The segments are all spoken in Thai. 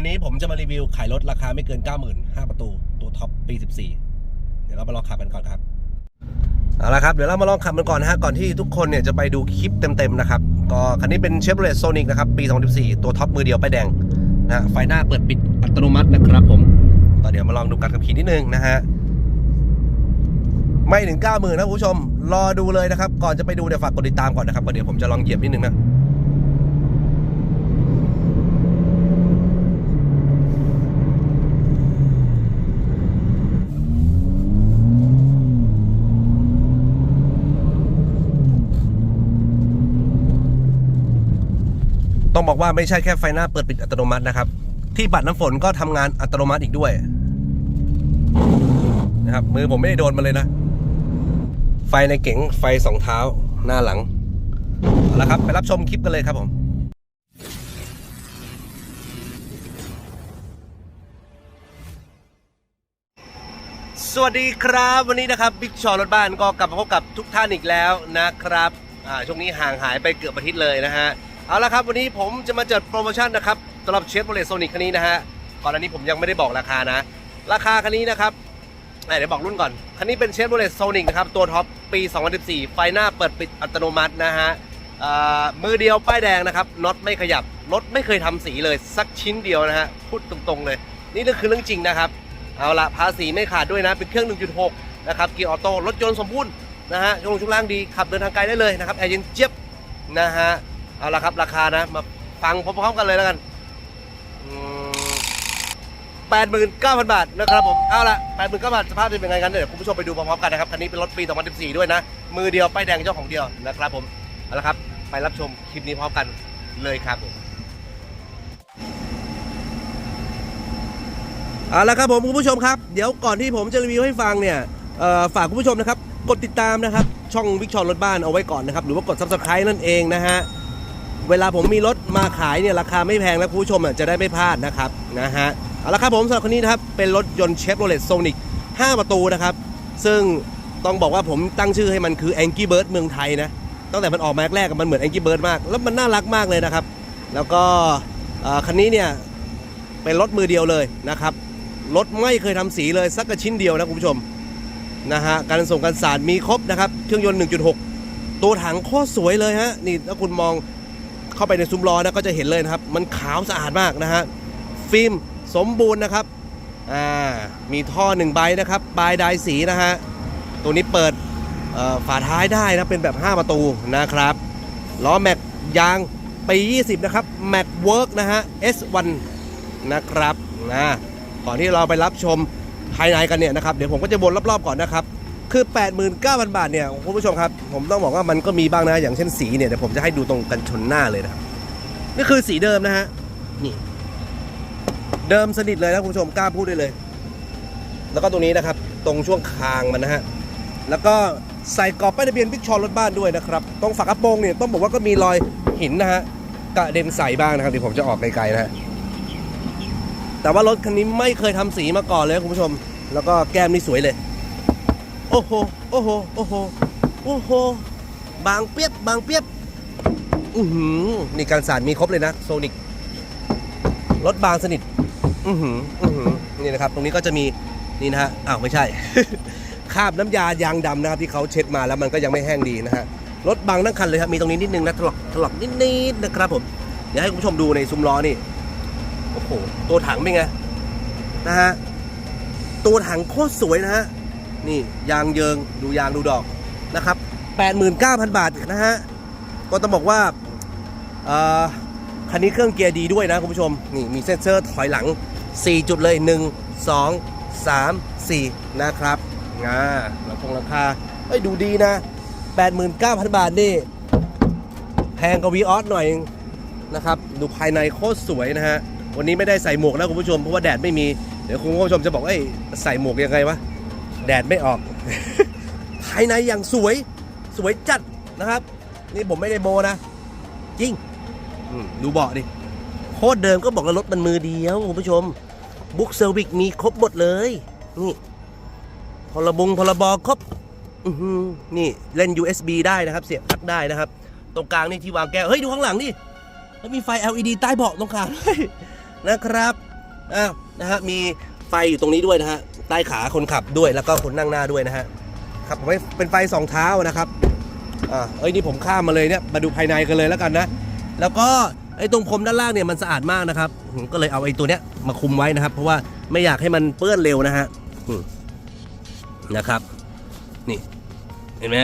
วันนี้ผมจะมารีวิวขายรถราคาไม่เกิน 90,000 5 ประตู ตัวท็อปปี 14 เดี๋ยวเรามาลองขับกันก่อนครับ เอาละครับ เดี๋ยวเรามาลองขับกันก่อนนะฮะ ก่อนที่ทุกคนเนี่ยจะไปดูคลิปเต็มๆนะครับ ก็คันนี้เป็น Chevrolet Sonic นะครับ ปี 2014 ตัวท็อปมือเดียวป้ายแดงนะฮะ ไฟหน้าเปิดปิดอัตโนมัตินะครับผมก็เดี๋ยวมาลองดูการขับขี่นิดนึงนะฮะ ไม่ถึง 90,000นะคุณผู้ชม รอดูเลยนะครับ ก่อนจะไปดูเดี๋ยวฝากกดติดตามก่อนนะครับก็เดี๋ยวผมจะลองเหยียบนิดนึงนะ ต้องบอกว่าไม่ใช่แค่ไฟหน้าเปิดปิดอัตโนมัตินะครับ ที่ปัดน้ำฝนก็ทำงานอัตโนมัติอีกด้วยนะครับมือผมไม่ได้โดนมาเลยนะ ไฟในเก๋งไฟสองเท้าหน้าหลังเอาละครับไปรับชมคลิปกันเลยครับผมสวัสดีครับวันนี้นะครับบิ๊กชอรถบ้านก็กลับมาพบกับทุกท่านอีกแล้วนะครับ อ่าช่วงนี้ห่างหายไปเกือบอาทิตย์เลยนะฮะ เอาละครับวันนี้ผมจะมาจัดโปรโมชั่นนะครับสำหรับเชฟโรเลตโซนิกคันนี้นะฮะก่อนอันนี้ผมยังไม่ได้บอกราคานะ ราคาคันนี้นะครับเเดี๋ยวบอกรุ่นก่อน คันนี้เป็นเชฟโรเลตโซนิกนะครับตัวท็อปปี 2014 ไฟหน้าเปิดปิดอัตโนมัตินะฮะมือเดียวป้ายแดงนะครับน็อตไม่ขยับรถไม่เคยทำสีเลยสักชิ้นเดียวนะฮะพูดตรงๆเลย นี่ก็คือเรื่องจริงนะครับเอาละภาษีไม่ขาดด้วยนะเป็นเครื่อง 1.6 นะครับเกียร์ออโต้รถยนต์สมบูรณ์นะฮะช่วงช่วงล่างดีขับเดินทางไกลได้เลยนะครับแอร์เย็นเจี๊ยบนะฮะ เอาละครับราคานะ มาฟังพร้อมๆกันเลยแล้วกันแปดหมื่นเก้าพันบาทนะครับผม เอาละแปดหมื่นเก้าพันสภาพจะเป็นไงกันเดี๋ยวคุณผู้ชมไปดูพร้อมๆกันนะครับคันนี้เป็นรถปี 2014 ด้วยนะ มือเดียวป้ายแดงเจ้าของเดียวนะครับผม เอาละครับ ไปรับชมคลิปนี้พร้อมกันเลยครับผมเอาละครับผมคุณผู้ชมครับ เดี๋ยวก่อนที่ผมจะรีวิวให้ฟังเนี่ยฝากคุณผู้ชมนะครับ กดติดตามนะครับ ช่องวิกชอนรถบ้านเอาไว้ก่อนนะครับ หรือว่ากด subscribe นั่นเองนะฮะ เวลาผมมีรถมาขายเนี่ยราคาไม่แพงแล้วคุณผู้ชมจะได้ไม่พลาดนะครับนะฮะเอาละครับผมสำหรับคันนี้นะครับเป็นรถยนต์ Chevrolet Sonic 5ประตูนะครับ ซึ่งต้องบอกว่าผมตั้งชื่อให้มันคือ Angry Bird เมืองไทยนะตั้งแต่มันออกมาแรกๆมันเหมือน Angry Bird มาก แล้วมันน่ารักมากเลยนะครับ แล้วก็คันนี้เนี่ยเป็นรถมือเดียวเลยนะครับรถไม่เคยทำสีเลยสักกระชิ้นเดียวนะคุณผู้ชมนะฮะการส่งการสารมีครบนะครับ เครื่องยนต์ 1.6 ตัวถังโคตรสวยเลยฮะนี่ถ้าคุณมอง เข้าไปในซุ้มล้อนะก็จะเห็นเลยนะครับ มันขาวสะอาดมากนะฮะฟิล์มสมบูรณ์นะครับอ่ามีท่อหนึ่งใบนะครับปลายดายสีนะฮะตัวนี้เปิดฝาท้ายได้นะเป็นแบบ 5 ประตูนะครับล้อแม็กยางปี 20 นะครับแม็กเวิร์กนะฮะ S1 นะครับนะก่อนที่เราไปรับชมภายในกันเนี่ยนะครับ เดี๋ยวผมก็จะวนรอบๆก่อนนะครับ คือ 89,000 บาทเนี่ยคุณผู้ชมครับ ผมต้องบอกว่ามันก็มีบ้างนะ อย่างเช่นสีเนี่ยเดี๋ยวผมจะให้ดูตรงกันชนหน้าเลยนะครับ นี่คือสีเดิมนะฮะ นี่ เดิมสนิทเลยนะคุณผู้ชมกล้าพูดได้เลย แล้วก็ตรงนี้นะครับ ตรงช่วงคางมันนะฮะ แล้วก็ใส่กรอบป้ายทะเบียนบิ๊กชอนรถบ้านด้วยนะครับ ตรงฝากระโปรงเนี่ยต้องบอกว่าก็มีรอยหินนะฮะกระเด็นใส่บ้างนะครับเดี๋ยวผมจะออกไกลๆนะฮะ แต่ว่ารถคันนี้ไม่เคยทำสีมาก่อนเลยคุณผู้ชม แล้วก็แก้มนี่สวยเลย โอ้โห โอ้โห โอ้โห โอ้โห บางเปียบบางเปียบ อือหือ นี่การสารมีครบเลยนะ โซนิก รถบางสนิท อือหือ อือหือ นี่นะครับ ตรงนี้ก็จะมี นี่นะฮะ อ้าว ไม่ใช่ คราบน้ำยายางดำนะครับที่เขาเช็ดมาแล้วมันก็ยังไม่แห้งดีนะฮะ รถบางทั้งคันเลยครับ มีตรงนี้นิดนึงนะถลอกถลอกนิดๆนะครับผม เดี๋ยวให้คุณผู้ชมดูในซุ้มล้อนี่ โอ้โห ตัวถังเป็นไง นะฮะ ตัวถังโคตรสวยนะฮะ นี่ยางเยิงดูยางดูดอกนะครับ 89,000 บาทนะฮะ ก็ต้องบอกว่าอ่อคันนี้เครื่องเกียร์ดีด้วยนะคุณผู้ชม นี่มีเซ็นเซอร์ถอยหลัง 4 จุดเลย 1 2 3 4 นะครับอ่าราคงราคาเอ้ยดูดีนะ 89,000 บาทนี่ แพงกว่าวีออสหน่อยนึงนะครับ ดูภายในโคตรสวยนะฮะ วันนี้ไม่ได้ใส่หมวกนะคุณผู้ชม เพราะว่าแดดไม่มี เดี๋ยวคุณผู้ชมจะบอกเอ้ยใส่หมวกยังไงวะ แดดไม่ออก ภายในอย่างสวยสวยจัดนะครับ นี่ผมไม่ได้โมนะ จริงดูเบาะดิโคตรเดิมก็บอกแล้วรถมันมือเดียวคุณผู้ชม บุ๊กเซอร์วิกมีครบหมดเลย นี่พลบงพลบครบนี่เล่น USB ได้นะครับ เสียบปลั๊กได้นะครับ ตรงกลางนี่ที่วางแก้ว เฮ้ย ดูข้างหลังดิแล้วมีไฟ LED ใต้เบาะตรงกลางด้วยนะครับอ้าวนะฮะมีไฟอยู่ตรงนี้ด้วยนะฮะ ใต้ขาคนขับด้วยแล้วก็คนนั่งหน้าด้วยนะฮะครับผมให้เป็นไฟสองเท้านะครับอ่าเอ้ยนี่ผมข้ามมาเลยเนี่ยมาดูภายในกันเลยแล้วกันนะ แล้วก็ไอ้ตรงพรมด้านล่างเนี่ยมันสะอาดมากนะครับก็เลยเอาไอ้ตัวเนี้ยมาคุมไว้นะครับ เพราะว่าไม่อยากให้มันเปื้อนเร็วนะฮะนะครับ นี่เห็นไหม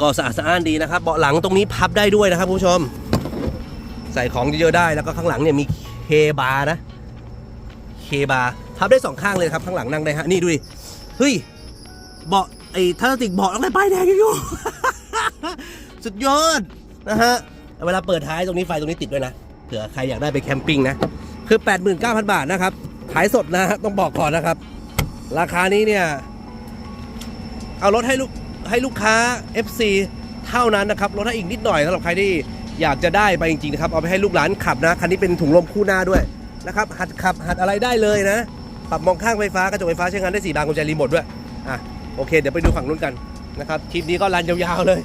ก็สะอาดสะอ้านดีนะครับ เบาะหลังตรงนี้พับได้ด้วยนะครับผู้ชม ใส่ของเยอะๆได้แล้วก็ข้างหลังเนี่ยมีเคบาร์นะเคบาร์ พับได้สองข้างเลยครับข้างหลังนั่งได้ฮะนี่ดูดิเฮ้ยเบาะไอ้พลาสติกเบาะอะไรป้ายแดงอยู่ สุดยอดนะฮะเวลาเปิดท้ายตรงนี้ไฟตรงนี้ติดด้วยนะเผื่อใครอยากได้ไปแคมปิ้งนะคือ 89,000 บาทนะครับขายสดนะฮะต้องบอกก่อนนะครับ ราคานี้เนี่ย เอารถให้ลูกให้ลูกค้า FC เท่านั้นนะครับลดให้อีกนิดหน่อยสำหรับใครที่อยากจะได้ไปจริงๆนะครับเอาไปให้ลูกหลานขับนะคันนี้เป็นถุงลมคู่หน้าด้วยนะครับหัดขับหัดอะไรได้เลยนะ ปรับมองข้างไฟฟ้ากระจกไฟฟ้าใช้งานได้4บานกุญแจรีโมทด้วยอะโอเค เดี๋ยวไปดูฝั่งนู้นกันนะครับคลิปนี้ก็รันยาวๆเลย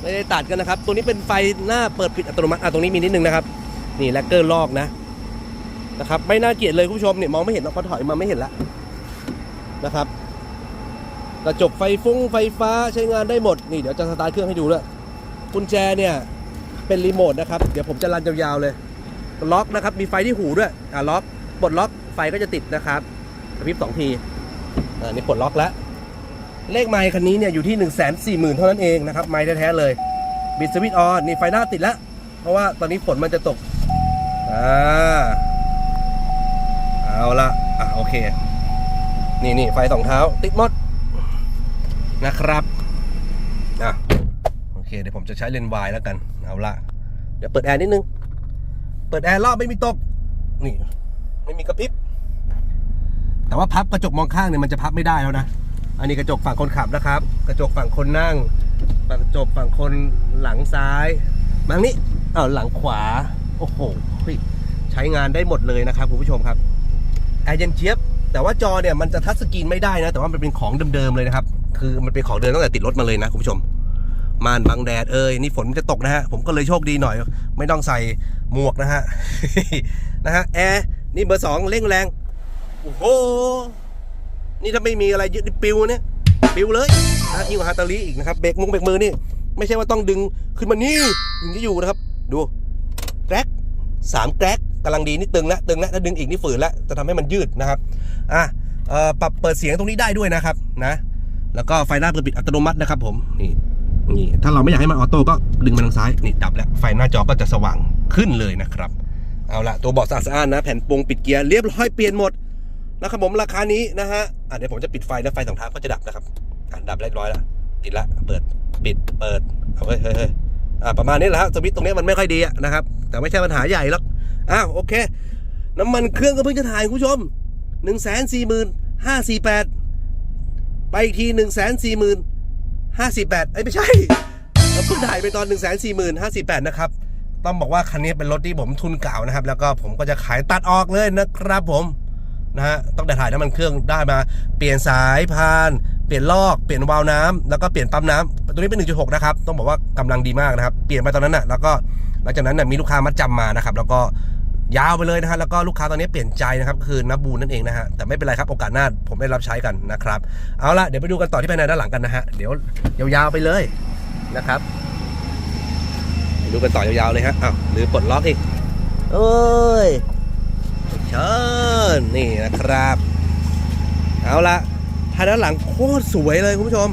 ไม่ได้ตัดกันนะครับ ตัวนี้เป็นไฟหน้าเปิดปิดอัตโนมัติอะตรงนี้มีนิดนึงนะครับ นี่แลกเกอร์ลอกนะนะครับไม่น่าเกลียดเลยคุณผู้ชมเนี่ยมองไม่เห็นหรอกเพราะถอยมาไม่เห็นละนะครับ กระจกไฟฟุ้งไฟฟ้าใช้งานได้หมดนี่เดี๋ยวจะสตาร์ทเครื่องให้ดูด้วยกุญแจเนี่ยเป็นรีโมทนะครับเดี๋ยวผมจะรันยาวๆเลยล็อกนะครับมีไฟที่หูด้วยอ่าล็อกปลดล็อกไฟก็จะติดนะครับ กระพริบสองทีอ่านี่ปลดล็อกแล้วเลขไมค์คันนี้เนี่ยอยู่ที่1 4 0 0 0 0เท่านั้นเองนะครับไมค์แท้ๆเลยบิดสวิตช์ออนนี่ไฟหน้าติดแล้ว เพราะว่าตอนนี้ฝนมันจะตกอ่าเอาละอะโอเค นี่นี่ไฟสองเท้า ติดหมดนะครับอะโอเคเดี๋ยวผมจะใช้เลนส์วายแล้วกัน เอาละเดี๋ยวเปิดแอร์นิดนึง เปิดแอร์รอบไม่มีตก นี่ ไม่มีกระพริบ แต่ว่าพับกระจกมองข้างเนี่ยมันจะพับไม่ได้แล้วนะ อันนี้กระจกฝั่งคนขับนะครับ กระจกฝั่งคนนั่งกระจกฝั่งคนหลังซ้ายมาทางนี้เออหลังขวา โอ้โห้ใช้งานได้หมดเลยนะครับคุณผู้ชมครับแอร์เย็นเจี๊ยบแต่ว่าจอเนี่ยมันจะทัชสกรีนไม่ได้นะ แต่ว่ามันเป็นของเดิมๆเลยนะครับ คือมันเป็นของเดิมตั้งแต่ติดรถมาเลยนะคุณผู้ชมม่านบังแดดเอ้ยนี่ฝนจะตกนะฮะ ผมก็เลยโชคดีหน่อย ไม่ต้องใส่หมวกนะฮะนะฮะแอร์นี่เบอร์สองเร่งแรง โอ้โห นี่ถ้าไม่มีอะไรยึดนี่ปิวเนี่ย ปิวเลยนะยิ่งกว่าฮาตาลีอีกนะครับ เบรกมุงเบรกมือนี่ ไม่ใช่ว่าต้องดึงขึ้นมานี่ถึงจะอยู่นะครับ ดูแกรกสามแกรกกำลังดีนี่ตึงแล้วตึงแล้วถ้าดึงอีกนี่ฝืนแล้วจะทำให้มันยืดนะครับอะเอ่อปรับเปิดเสียงตรงนี้ได้ด้วยนะครับนะ แล้วก็ไฟหน้าเปิดปิดอัตโนมัตินะครับ ผมนี่นี่ถ้าเราไม่อยากให้มันออโต้ก็ดึงมาทางซ้ายนี่ดับแล้วไฟหน้าจอก็จะสว่างขึ้นเลยนะครับ เอาละตัวเบาะสะอาดสะอานนะ แผ่นปรุงปิดเกียร์เรียบร้อยเปลี่ยนหมด นะครับผมราคานี้นะฮะอะเดี๋ยวผมจะปิดไฟแล้วไฟสองทางก็จะดับนะครับอะดับเรียบร้อยแล้วติดละเปิดปิดเปิดเอาเฮ้ยเฮ้ยเฮ้ยอะประมาณนี้แหละฮะสวิตช์ตรงนี้มันไม่ค่อยดีนะครับ แต่ไม่ใช่ปัญหาใหญ่หรอกอ้าวโอเค น้ำมันเครื่องก็เพิ่งจะถ่ายคุณผู้ชมหนึ่งแสนสี่หมื่นห้าสี่แปดไปอีกทีหนึ่งแสนสี่หมื่นห้าสี่แปดเอ้ไม่ใช่เราเพิ่งถ่ายไปตอนหนึ่งแสนสี่หมื่นห้าสี่แปดนะครับ ต้องบอกว่าคันนี้เป็นรถที่ผมทุนเก่านะครับ แล้วก็ผมก็จะขายตัดออกเลยนะครับผม นะฮะต้องแต่ถ่ายน้ำมันเครื่องได้มา เปลี่ยนสายพาน เปลี่ยนลอก เปลี่ยนวาล์วน้ำแล้วก็เปลี่ยนปั๊มน้ำตัวนี้เป็น 1.6 นะครับ ต้องบอกว่ากำลังดีมากนะครับ เปลี่ยนไปตอนนั้นน่ะ แล้วก็หลังจากนั้นน่ะมีลูกค้ามัดจำมานะครับ แล้วก็ยาวไปเลยนะฮะ แล้วก็ลูกค้าตอนนี้เปลี่ยนใจนะครับ คือนับบูนนั่นเองนะฮะ แต่ไม่เป็นไรครับ โอกาสหน้าผมได้รับใช้กันนะครับ เอาละเดี๋ยวไปดูกันต่อที่ภายในด้านหลังกันนะฮะ เดี๋ยวยาวๆไปเลยนะครับไปดูกันต่อยาวๆเลยฮะ อ้าวหรือปลดล็อกอีกโอ้ย เชิญนี่นะครับ เอาละภายด้านหลังโคตรสวยเลยคุณผู้ชม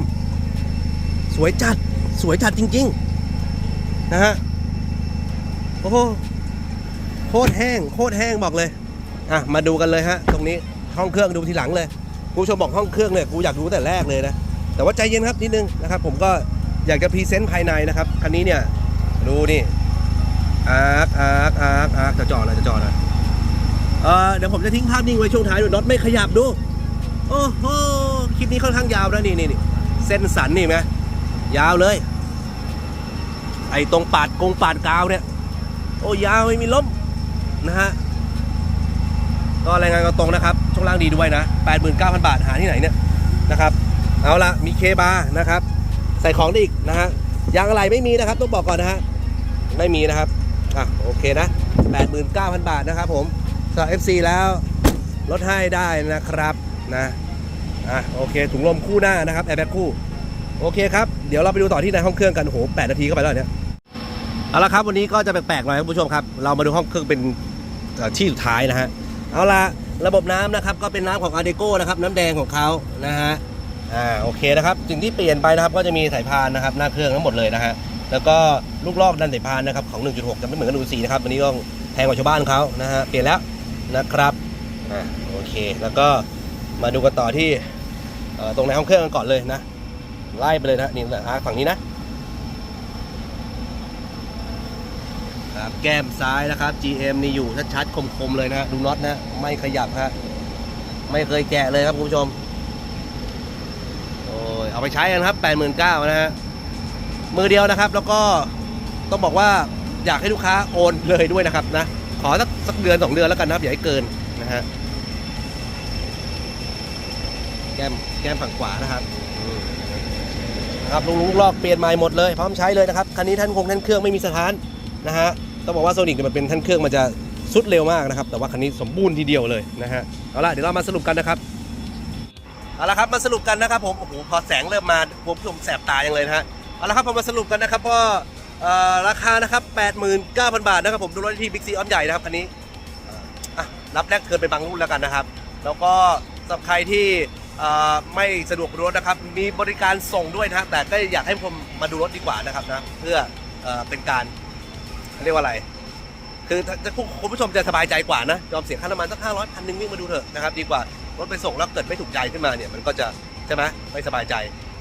สวยจัดสวยจัดจริง ๆ นะฮะโอ้โหโคตรแห้งโคตรแห้งบอกเลยอะมาดูกันเลยฮะ ตรงนี้ห้องเครื่องดูทีหลังเลยคุณผู้ชมบอกห้องเครื่องเนี่ยกูอยากดูแต่แรกเลยนะแต่ว่าใจเย็นครับนิดนึงนะครับ ผมก็อยากจะพรีเซนต์ภายในนะครับคันนี้เนี่ยดูนี่อาร์คอาร์คอาร์คอาร์คจะจอดเลยจะจอดเลย เออเดี๋ยวผมจะทิ้งภาพนิ่งไว้ช่วงท้ายด้วยน็อตไม่ขยับดู โอ้โหคลิปนี้ค่อนข้างยาวนะนี่นี่นี่เส้นสันนี่ไหมยาวเลย ไอ้ตรงปาดกงปาดกาวเนี่ย โอ้ยาวไม่มีล้มนะฮะก็รายงานกันตรงนะครับ ช่วงล่างดีด้วยนะ 89,000 บาทหาที่ไหนเนี่ยนะครับ เอาละมีเคบาร์นะครับ ใส่ของได้อีกนะฮะยางอะไรไม่มีนะครับ ต้องบอกก่อนนะฮะ ไม่มีนะครับ อะ โอเคนะ 89,000 บาทนะครับผม สำหรับ FC แล้วลดให้ได้นะครับนะอะโอเคถุงลมคู่หน้านะครับแอร์แบ็คคู่โอเคครับเดี๋ยวเราไปดูต่อที่ในห้องเครื่องกันโอ้โหแปดนาทีก็ไปแล้วเนี่ยเอาละครับวันนี้ก็จะแปลกๆหน่อยครับคุณผู้ชมครับ เรามาดูห้องเครื่องเป็นที่สุดท้ายนะฮะเอาละระบบน้ำนะครับก็เป็นน้ำของอาร์เดโก้นะครับน้ำแดงของเขานะฮะอ่าโอเคนะครับสิ่งที่เปลี่ยนไปนะครับก็จะมีสายพานนะครับหน้าเครื่องทั้งหมดเลยนะฮะแล้วก็ลูกลอกดันสายพานนะครับของ 1.6จะไม่เหมือนกับ1.4นะครับวันนี้ต้องแพงกว่าชาวบ้านเขานะฮะเปลี่ยนแล้ว นะครับอ่าโอเค แล้วก็มาดูกันต่อที่ตรงในห้องเครื่องกันก่อนเลยนะ ไล่ไปเลยนะนี่นะอะฝั่งนี้นะครับแก้มซ้ายนะครับ GM นี่อยู่ชัดๆคมๆเลยนะฮะดูน็อตนะ ไม่ขยับฮะไม่เคยแกะเลยครับคุณผู้ชมโอ้ยเอาไปใช้กันครับ89,000นะฮะมือเดียวนะครับ แล้วก็ต้องบอกว่าอยากให้ลูกค้าโอนเลยด้วยนะครับนะ ขอสักสักเดือนสองเดือนแล้วกันนะครับอย่าให้เกินนะฮะแก้มแก้มฝั่งขวานะครับนะครับลุงลุงลอกเปลี่ยนใหม่หมดเลยพร้อมใช้เลยนะครับคันนี้ท่านคงท่านเครื่องไม่มีสถานนะฮะต้องบอกว่าโซนิกเนี่ยมันเป็นท่านเครื่องมันจะสุดเร็วมากนะครับแต่ว่าคันนี้สมบูรณ์ทีเดียวเลยนะฮะเอาละเดี๋ยวเรามาสรุปกันนะครับเอาละครับมาสรุปกันนะครับผมโอ้โหพอแสงเริ่มมาผมผู้ชมแสบตายังเลยนะฮะเอาละครับพอมาสรุปกันนะครับก็ ราคานะครับ 89,000 บาทนะครับผมดูรถที่บิ๊กซีออมใหญ่นะครับคันนี้รับแรกเกินเป็นบางรุ่นแล้วกันนะครับ แล้วก็สำหรับใครที่ไม่สะดวกดูรถนะครับ มีบริการส่งด้วยนะแต่ก็อยากให้ผมมาดูรถดีกว่านะครับนะเพื่อเอเป็นการเรียกว่าอะไร คือถ้าคุณผู้ชมจะสบายใจกว่านะยอมเสียค่าน้ำมันสักห้าร้อยพันหนึ่งวิ่งมาดูเถอะนะครับดีกว่ารถไปส่งแล้วเกิดไม่ถูกใจขึ้นมาเนี่ยมันก็จะใช่ไหมไม่สบายใจ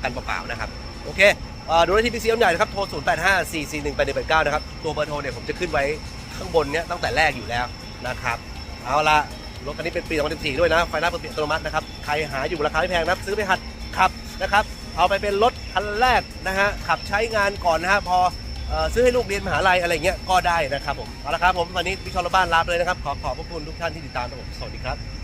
กันเปล่าๆนะครับ โอเค ดูได้ที่บิ๊กซีออมใหญ่นะครับ โทร 0 8 5 4 4 1 8 1 8 9 นะครับ ตัวเบอร์โทรเนี่ยผมจะขึ้นไว้ข้างบนเนี้ยตั้งแต่แรกอยู่แล้วนะครับ เอาละรถคันนี้เป็นปี2014ด้วยนะ ไฟหน้าเปิดปิดอัตโนมัตินะครับ ใครหาอยู่ราคาไม่แพงนะซื้อไปหัดขับนะครับ เอาไปเป็นรถคันแรกนะฮะ ขับใช้งานก่อนนะฮะ พอซื้อให้ลูกเรียนมหาลัยอะไรเงี้ยก็ได้นะครับผม เอาละครับผมวันนี้พี่ชอลบ้านลาไปเลยนะครับ ขอขอบพระคุณทุกท่านที่ติดตามผม สวัสดีครับ